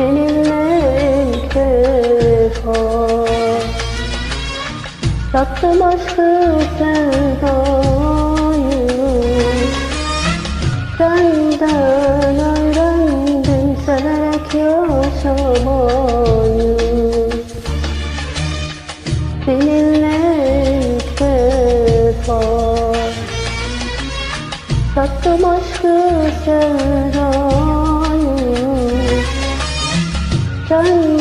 seninle ilk defa Tattım aşkı sevdayı. Senden öğrendim severek yaşamayı. Seninle ilk defa Tattım aşkı sevdayı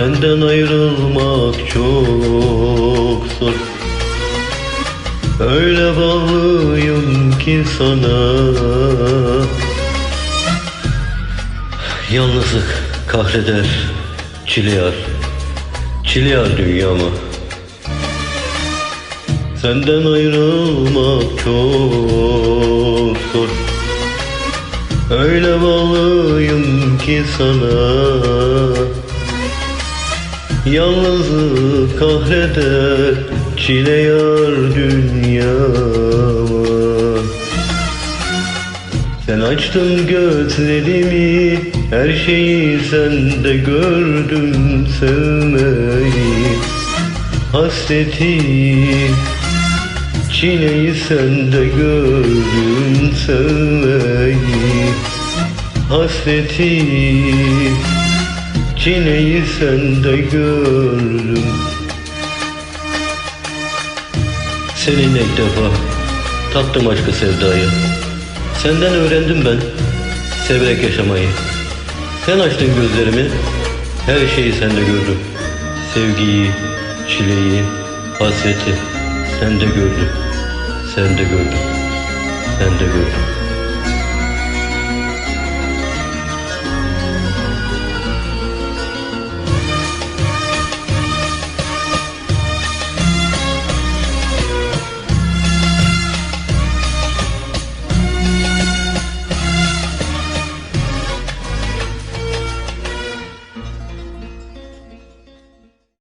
Senden ayrılmak çok zor. Öyle bağlıyım ki sana. Yalnızlık kahreder, çile yar Çile yar dünyamı Senden ayrılmak çok zor. Öyle bağlıyım ki sana. Yalnızlık kahreder Çile yar dünyama. Sen açtın gözlerimi Her şeyi sende gördüm sevmeyi. Hasreti Çileyi sende gördüm sevmeyi Hasreti Çileyi sende gördüm Seninle ilk defa tattım aşkı sevdayı. Senden öğrendim ben severek yaşamayı. Sen açtın gözlerimi her şeyi sende gördüm Sevgiyi, çileyi, hasreti sende gördüm Sende gördüm, sende gördüm